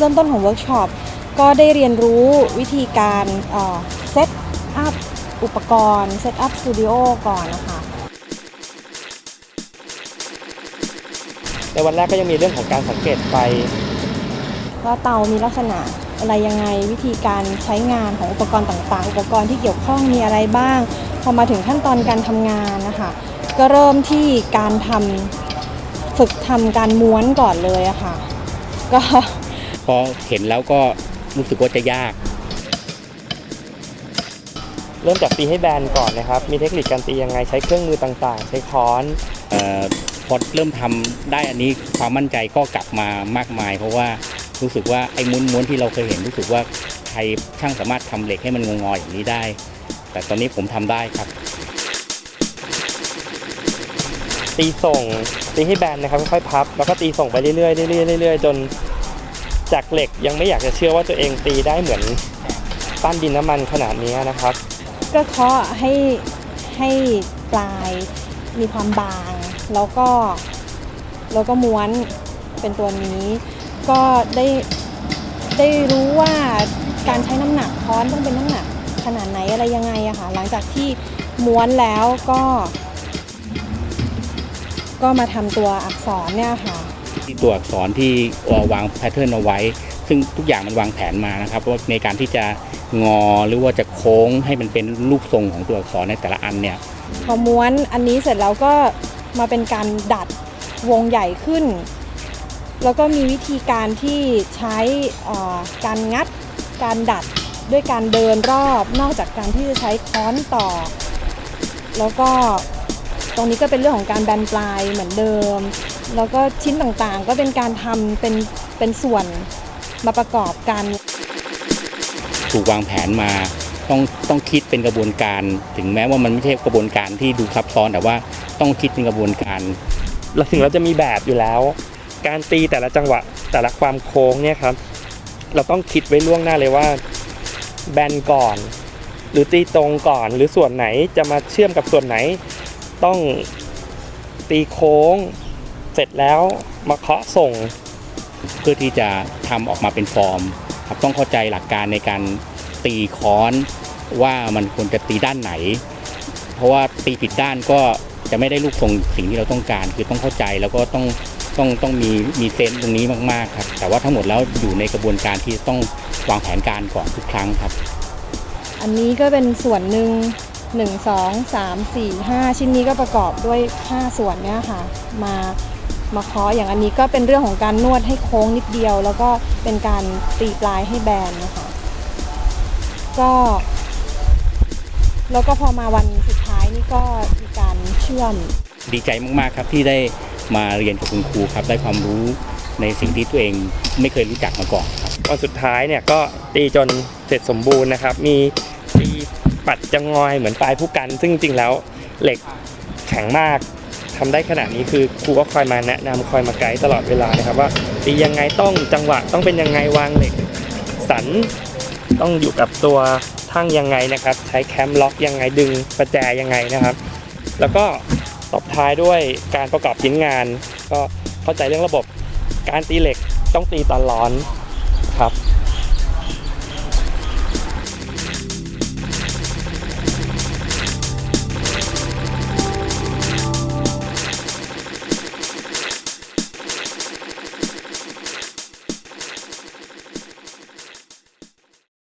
เริ่มต้นของเวิร์กช็อปก็ได้เรียนรู้วิธีการเซตอัพอุปกรณ์เซตอัพสตูดิโอก่อนนะคะในวันแรกก็ยังมีเรื่องของการสังเกตไฟว่าเตามีลักษณะอะไรยังไงวิธีการใช้งานของอุปกรณ์ต่างๆ อุปกรณ์ที่เกี่ยวข้องมีอะไรบ้าง พอมาถึงขั้นตอนการทำงานนะคะ ก็เริ่มที่การทำฝึกทำการม้วนก่อนเลยอะค่ะ ก็พ อเห็นแล้วก็รู้สึกว่าจะยาก เริ่มจากตีให้แบนก่อนนะครับ มีเทคนิคการตียังไงใช้เครื่องมือต่างๆ ใช้ค้อนเออพอเริ่มทำได้อันนี้ความมั่นใจก็กลับมามากมาย เพราะว่ารู้สึกว่าไอ้ม้วนๆที่เราเคยเห็นรู้สึกว่าใครช่างสามารถทำเหล็กให้มันงอๆอย่างนี้ได้ แต่ตอนนี้ผมทำได้ครับ ตีส่งตีให้แบนนะครับค่อยๆพับ แล้วก็ตีส่งไปเรื่อยๆเรื่อยๆเรื่อยๆจน จากเหล็กยังไม่อยากจะเชื่อว่าตัวเองตีได้เหมือนปั้นดินน้ำมันขนาดนี้นะครับ ก็เคาะให้ให้ปลายมีความบาง แล้วก็แล้วก็ม้วนเป็นตัวนี้ ก็ได้ได้รู้ว่าการใช้น้ำหนักค้อนต้องเป็นน้ำหนักขนาดไหนอะไรยังไงอะค่ะหลังจากที่ม้วนแล้วก็ ก็มาทำตัวอักษรเนี่ยค่ะ ที่ตัวอักษรที่วางแพทเทิร์นเอาไว้ ซึ่งทุกอย่างมันวางแผนมานะครับว่าในการที่จะงอหรือว่าจะโค้งให้มันเป็นรูปทรงของตัวอักษรในแต่ละอันเนี่ยพอม้วนอันนี้เสร็จแล้วก็มาเป็นการดัดวงใหญ่ขึ้น แล้วก็มีวิธีการที่ใช้การงัดการดัดด้วยการเดินรอบนอกจากการที่จะใช้ค้อนต่อ แล้วก็ตรงนี้ก็เป็นเรื่องของการแบนปลายเหมือนเดิม แล้วก็ชิ้นต่างๆ ก็เป็นการทำเป็นเป็นส่วนมาประกอบกันถูกวางแผนมาต้องต้องคิดเป็นกระบวนการ ถึงแม้ว่ามันไม่ใช่กระบวนการที่ดูซับซ้อนแต่ว่าต้องคิดเป็นกระบวนการเราถึงเราจะมีแบบอยู่แล้ว การตีแต่ละจังหวะแต่ละความโค้งเนี่ยครับ เราต้องคิดไว้ล่วงหน้าเลยว่า แบนก่อน หรือตีตรงก่อน หรือส่วนไหนจะมาเชื่อมกับส่วนไหน ต้องตีโค้ง ร็จแล้วมาเคาะส่ง เพื่อที่จะทำออกมาเป็นฟอร์มครับต้องเข้าใจหลักการในการตีค้อนว่ามันควรจะตีด้านไหน เพราะว่าตีผิดด้านก็จะไม่ได้รูปทรงสิ่งที่เราต้องการ คือต้องเข้าใจแล้วก็ต้องต้องต้องมีมีเซนส์ตรงนี้มากๆครับ แต่ว่าทั้งหมดแล้วอยู่ในกระบวนการที่ต้องวางแผนการก่อนทุกครั้งครับ อันนี้ก็เป็นส่วนหนึ่ง1 2 3 4 5 ชิ้นนี้ก็ประกอบด้วย 5 ส่วนเนี่ยค่ะ มา มาเคาะอย่างอันนี้ก็เป็นเรื่องของการนวดให้โค้งนิดเดียว แล้วก็เป็นการตีปลายให้แบนนะคะก็แล้วก็พอมาวันสุดท้ายนี่ก็มีการเชื่อม ดีใจมากๆครับที่ได้มาเรียนกับคุณครูครับ ได้ความรู้ในสิ่งที่ตัวเองไม่เคยรู้จักมาก่อนครับวันสุดท้ายเนี่ยก็ตีจนเสร็จสมบูรณ์นะครับ มีตีปัดจะงอยเหมือนปลายผู้กัน ซึ่งจริงๆแล้วเหล็กแข็งมาก ทำได้ขนาดนี้คือครูก็คอยมาแนะนำคอยมาไกด์ตลอดเวลานะครับว่าตียังไงต้องจังหวะต้องเป็นยังไงวางเหล็กสันต้องอยู่กับตัวทั้งยังไงนะครับ ใช้แคมล็อกยังไงดึงประแจยังไงนะครับ แล้วก็ตบท้ายด้วยการประกอบชิ้นงาน ก็เข้าใจเรื่องระบบการตีเหล็กต้องตีตอนร้อนครับ